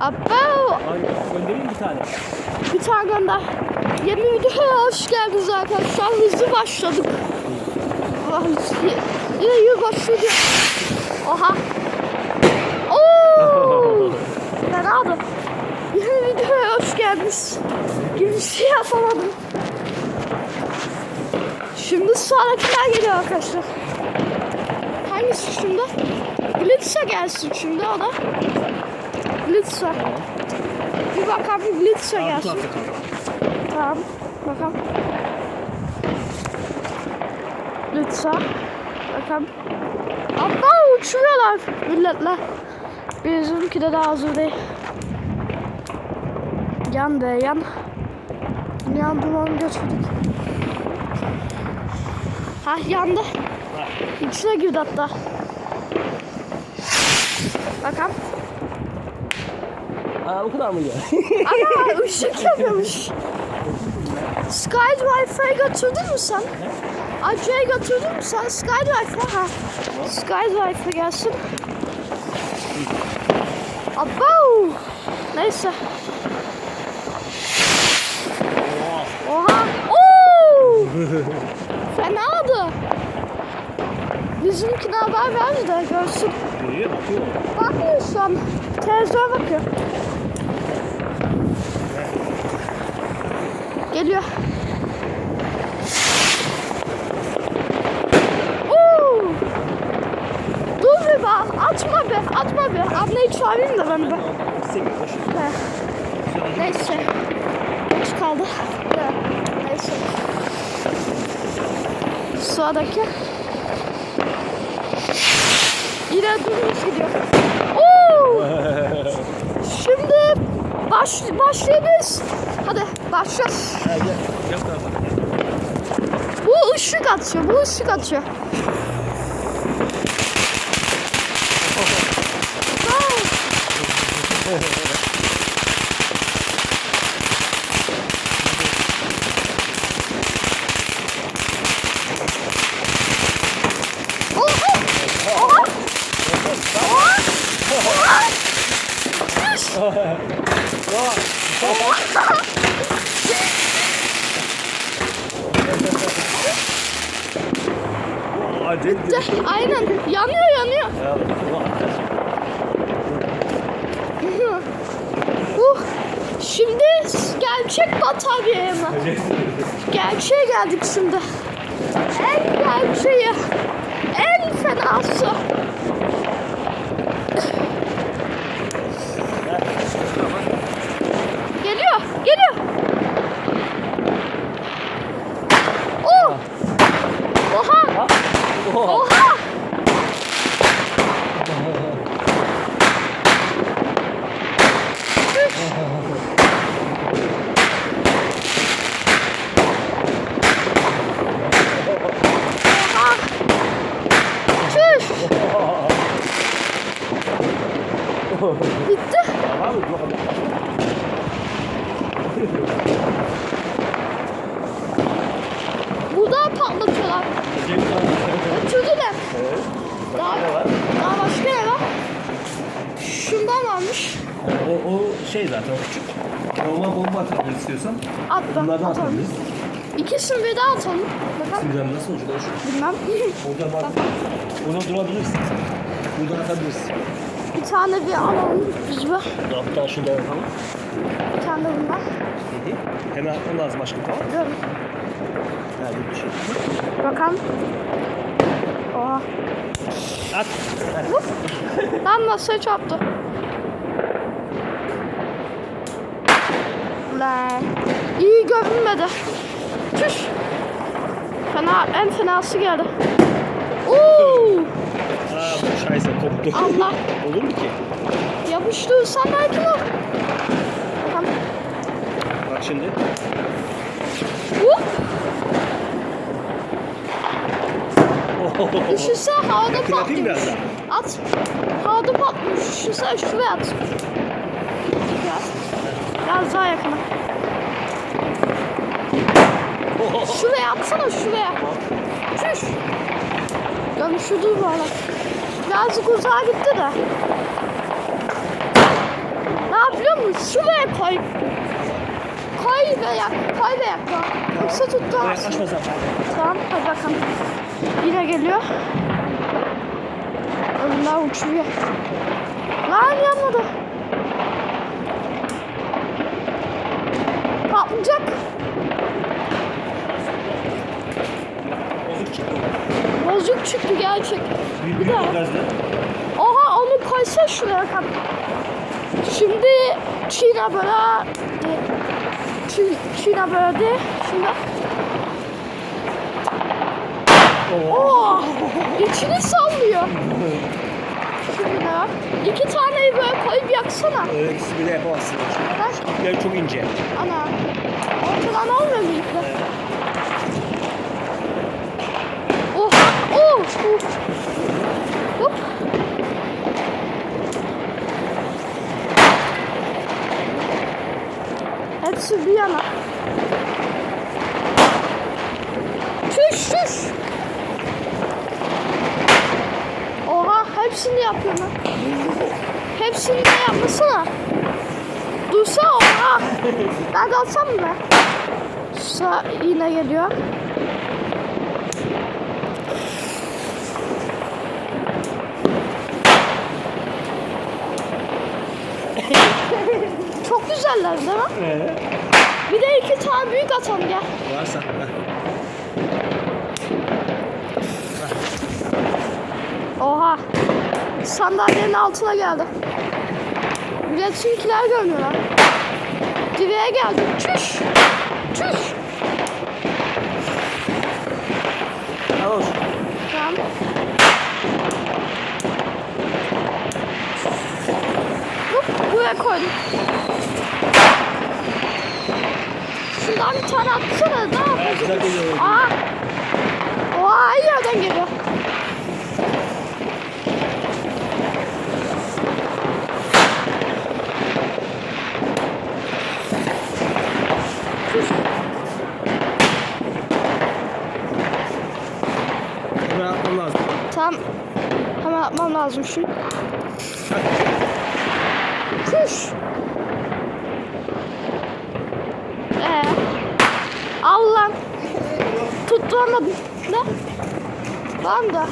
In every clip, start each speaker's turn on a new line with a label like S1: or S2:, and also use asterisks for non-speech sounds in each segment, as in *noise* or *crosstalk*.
S1: Abo!
S2: Ay, göndereyim bir tane.
S1: Bir tane gönder. Yeni videoya hoş geldiniz arkadaşlar. Hızlı başladık. Ah, hızlı. Yine iyi başladı. Oha. Oo! Fenaydı. Yeni videoya hoş geldiniz. Girişi yapamadım. Şimdi sonrakiler geliyor arkadaşlar. Şimdi? Blitz'e gelsin şimdi o da. Blitz'e. Bir bakalım Blitz'e
S2: Aa, bu
S1: gelsin. Tamam. Bakalım. Lütfen. Bakalım. Abba uçuyorlar milletle. Bizimki de daha hazır değil. Yan be yan. Yan dumanı götürdük. Ha yandı. İçine girdi hatta. Bakalım.
S2: Aa, o kadar mı ya?
S1: Ana *laughs* ışık yapıyormuş. Skydrive'ı götürdün mü sen? Acı'ya götürdün mü sen? Skydrive'ı ha. Skydrive'ı gelsin. Abo! Neyse. Oha! Oo! *laughs* Fenadı. Bizimkine haber verdi de görsün.
S2: Görüyor bakıyor.
S1: Bakmıyor şu an. Televizyona bakıyor. Geliyor. Oo! Dur bir bak. Atma be. Atma be. Ablayı çağırayım da ben be. He. Neyse. Üç kaldı. Neyse. Sıradaki. Yine durmuş gidiyor. Oo! Şimdi baş, başlayabiliriz. Hadi başla.
S2: Ha, gel. Gel tarafa.
S1: Bu ışık atıyor. Bu ışık atıyor. Wow. Oha! Oha! Oha! Oha! Üş!
S2: Acayip bir şey.
S1: Aynen. Yanıyor yanıyor.
S2: Ya,
S1: Uh, şimdi gerçek bataryaya mı? Gerçeğe geldik şimdi. En gerçeği. En fenası. Geliyor, geliyor. Oh! Oha!
S2: Oha.
S1: Oha! Oha! Çüş! Bitti.
S2: Tamam mı? Bakalım.
S1: Burada patlatıyorlar. Götürdüler.
S2: Evet.
S1: Daha,
S2: Ne var?
S1: daha başka ne var? Şundan varmış.
S2: O, o şey zaten o küçük. Normal bomba atabiliriz istiyorsan.
S1: Atla.
S2: Bunlardan
S1: atalım.
S2: atabiliriz.
S1: İkisini bir daha atalım. Bakalım.
S2: Bilmem nasıl olacak o şu.
S1: Bilmem. *laughs*
S2: Orada bak. Ona durabilirsin sen. Buradan atabilirsin.
S1: bir tane bir alalım biz bir.
S2: Hatta şurada yapalım.
S1: Bir tane de bundan.
S2: Hı. Hemen atman lazım aşkım tamam mı?
S1: Görün.
S2: Hadi bir şey.
S1: Bakalım. Oha.
S2: At.
S1: Lan masaya çarptı. Lan. İyi görünmedi. Çüş. Fena, en fenası geldi. Oo!
S2: Aa bu şahise koptu.
S1: Allah. *laughs*
S2: Olur mu ki?
S1: Yapıştı. Sen belki mi? Bakalım.
S2: Bak şimdi.
S1: Hop.
S2: Ohohoho.
S1: Düşünsene havada patlıyormuş. At. Havada patlıyormuş. Düşünsene şuraya at. Biraz. Biraz daha yakına. Şuraya atsana şuraya. Şuş. Yani şu dur bana. Birazcık uzağa gitti de. yapar biliyor musun? Şuraya koy. Koy ve yak. Koy ve yakma. Yoksa tutmaz.
S2: yaklaşma sen.
S1: Tamam hadi bakalım. Yine geliyor. Öbürler uçuyor. Lan yanmadı. Patlayacak.
S2: Çıktı.
S1: Bozuk çıktı gerçek. Bir
S2: büyük
S1: daha. Oha onu koysa şuraya kap. Şimdi Çin'e böyle Çin, Çin'e böyle de şimdi
S2: Oo.
S1: oh, içini sallıyor. Şimdi de iki taneyi böyle koyup yaksana.
S2: Öyle ikisi bile yapamazsın. İpleri çok ince.
S1: Ana. Ortadan olmuyor mu ipler? Oha! Oh! oh. Hop. Hepsi bir yana. Çüş çüş. Oha hepsini yapıyor lan. Hepsini de yapmasana. Dursa oha. Ben kalsam mı? Sa yine geliyor. Çok güzeller değil mi?
S2: Ee?
S1: Bir de iki tane büyük atalım gel.
S2: Heh.
S1: Oha. Sandalyenin altına geldi. Biletçinkiler görmüyorlar. Direğe geldi. Çüş. Çüş.
S2: Al olsun.
S1: Tamam. Hop buraya koydum. Şundan bir tane atsana
S2: güzel geliyor.
S1: Aa. Oha iyi yerden geliyor.
S2: Buraya atmam lazım.
S1: Tamam. Hemen atmam lazım şunu. Kuş. Ee. Al lan. Tutturamadım. Ne? Lan da.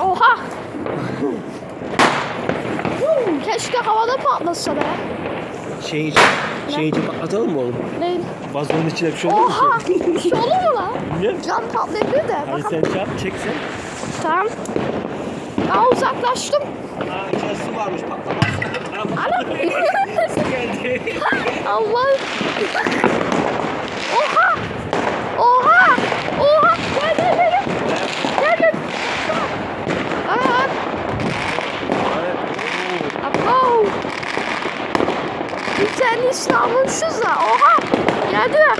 S1: Oha. Keşke havada patlasa be.
S2: Şeyin için, şeyin için patlatalım mı oğlum?
S1: Neyin?
S2: Vazonun içine bir şey olur mu
S1: Oha! Bir şey olur mu lan?
S2: Niye?
S1: Cam patlayabilir de. Bakalım.
S2: sen şey yap, çek sen.
S1: Tamam. Aa uzaklaştım.
S2: Aa içine su varmış patlamaz.
S1: Ana. *laughs*
S2: Su geldi.
S1: Allah. Oha. Oha. Oha. Gel gel gel. Gel gel. Aa. Abo. Bir tanesini almışız da. Oha. Geldiler.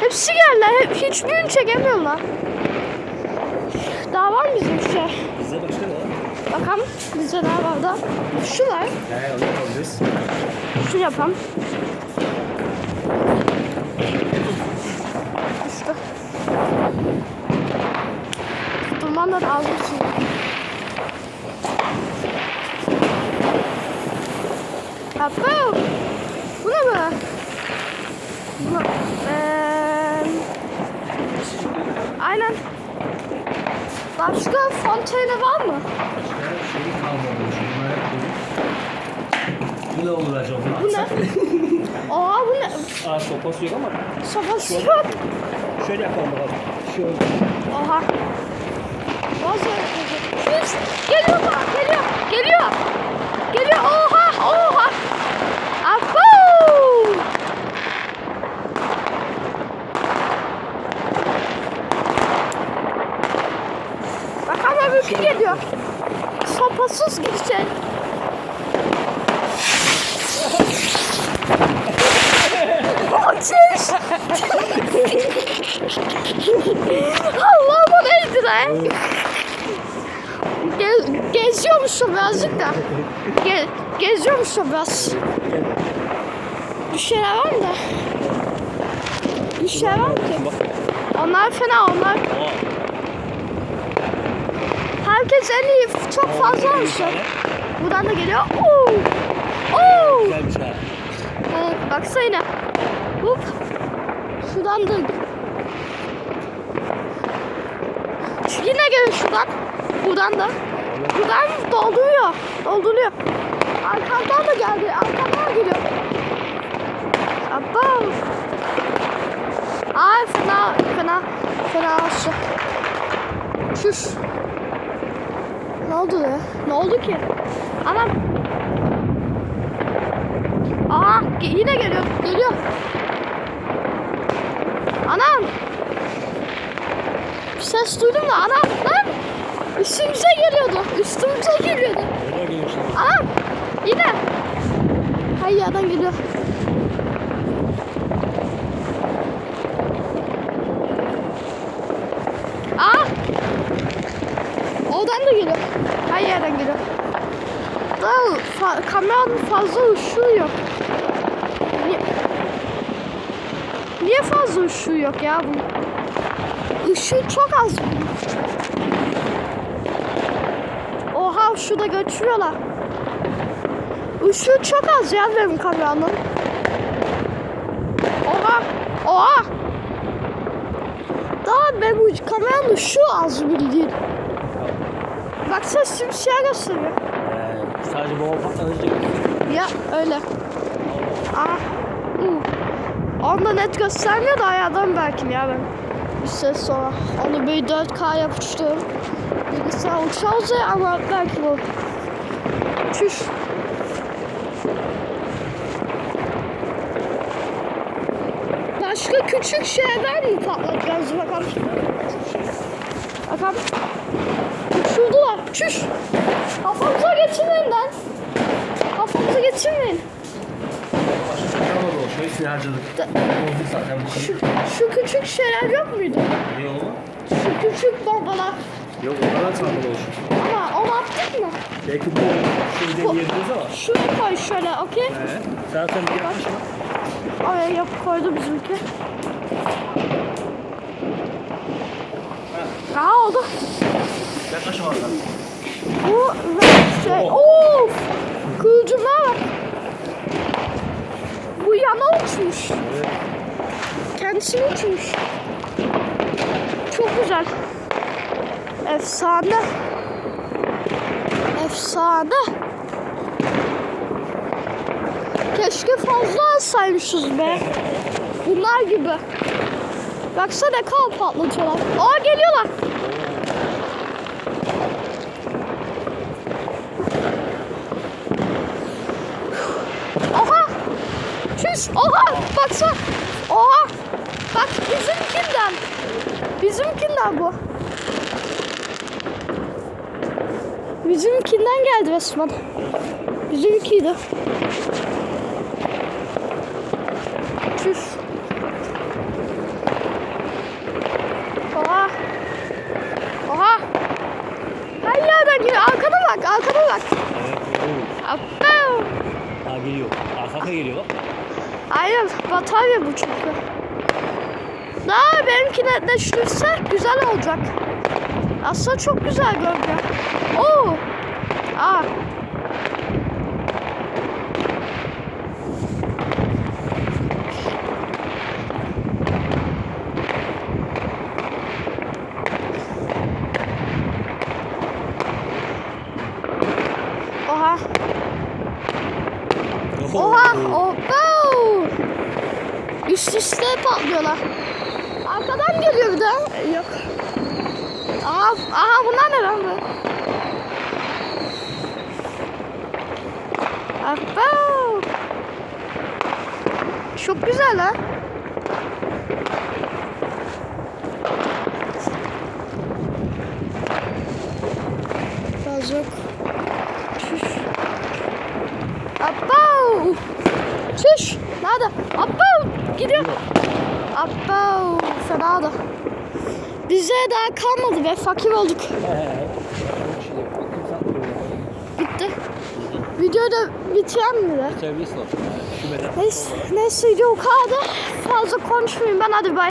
S1: Hepsi geldiler. Hep, hiçbirini çekemiyorlar. Daha var mı bizim şey?
S2: Bize başka ne var?
S1: Bakalım bizde ne var da. Şular.
S2: He onu yapabiliriz.
S1: Şu yapalım. İşte. Durman da Yapma. Bu ne böyle? Bu, eee, aynen. Başka fontayna var mı?
S2: Şeyi kalmadı. Bu ne olur acaba?
S1: Bu ne? *laughs* Oha bu ne?
S2: Aa sopası yok ama
S1: Sopası
S2: Şöyle.
S1: yok.
S2: şöyle yapalım bakalım. Şöyle.
S1: Oha. Bazı Üç. Geliyor bak. Geliyor. Geliyor. Oha. Oha. Abo. Bakalım öbürkü geliyor. Sopasız gidecek. Ateş. Allah bu neydi lan? Gez, geziyormuşum birazcık da. Ge, geziyormuşum biraz. Bir şeyler var da? Bir şeyler var ki? Onlar fena onlar. Herkes en iyi çok fazla
S2: bir
S1: olmuş.
S2: tane.
S1: Buradan da geliyor. Oo. Oo.
S2: Ha.
S1: Evet, baksana. Hop. Şuradan da. Şu yine geliyor şuradan. Buradan da. Buradan dolduruyor. Dolduruyor. Arkamdan da geldi. Arkamdan da geliyor. Abba. Ay fena fena fena aşağı. Şuş. Oldu? Ne oldu ki? Anam. Aa yine geliyor. Geliyor. Anam. Bir ses duydum da anam lan. Üstümüze geliyordu. Üstümüze geliyordu. Anam. Yine. Hay yerden geliyor. Aa. Oradan da geliyor. Yerden geliyor. Daha fa- kameranın fazla ışığı yok. Niye, niye fazla ışığı yok ya bu? Işığı çok az. Oha şurada götürüyorlar. Işığı çok az ya benim kameranın. Oha. Oha. Daha benim kameranın ışığı az bildiğin. Baksana simsiyah gösteriyor.
S2: Ee, sadece bomba patlayınca
S1: Ya öyle. Aa. Uh. Onda net göstermiyor da ayardan belki ya ben. Bir ses sonra. Onu bir 4K yapıştırdım. Bilgisayar uçağız ya ama belki bu. Çüş. Başka küçük şeyler mi patlatacağız bakalım. Bakalım. Çüş. Kafamıza geçirmeyin lan. Kafamıza geçirmeyin.
S2: Suyu harcadık.
S1: Da-
S2: Oldu zaten bu
S1: Şu, şu küçük şeyler yok muydu?
S2: Ne oldu?
S1: Şu küçük bombalar.
S2: Yok onlara tamam olsun.
S1: Ama onu attık mı?
S2: Belki bu şeyi deneyebiliriz ama.
S1: Şuraya koy şöyle okey?
S2: He. Zaten bir yaklaşma.
S1: Oraya yap koydu bizimki. Aa oldu.
S2: Yaklaşma oradan.
S1: Bu şey. Of! Kılıcımlar bak. Bu yana uçmuş.
S2: Evet.
S1: Kendisini uçmuş. Çok güzel. Efsane. Efsane. Keşke fazla alsaymışız be. Bunlar gibi. Baksana ne kadar patlatıyorlar. Aa geliyorlar. Oha. Çüş. Oha. Baksana. Oha. Bak bizimkinden. Bizimkinden bu. Bizimkinden geldi resmen. Bizimkiydi. Çüş. Oha. Oha. Her yerden geliyor. Arkana bak. Arkana bak. Apo.
S2: Ha geliyor. Arka geliyor bak.
S1: Aynen batarya bu çünkü. Daha benimki netleştirirse güzel olacak. Aslında çok güzel görünüyor. Oo. Aa. Oha. Oha! Oha! Üst üste patlıyorlar. Arkadan geliyor bir de. Yok. Aha, aha bunlar ne lan bu? Aba! Çok güzel ha. Biraz yok. Şuş. Aba! Çüş. Nerede? Abba gidiyor. Abba fena da. Bize daha kalmadı ve fakir olduk. Bitti. Videoyu da bitiren mi de?
S2: Şubeden.
S1: Neyse, neyse video o kadar. Fazla konuşmayayım ben hadi bay.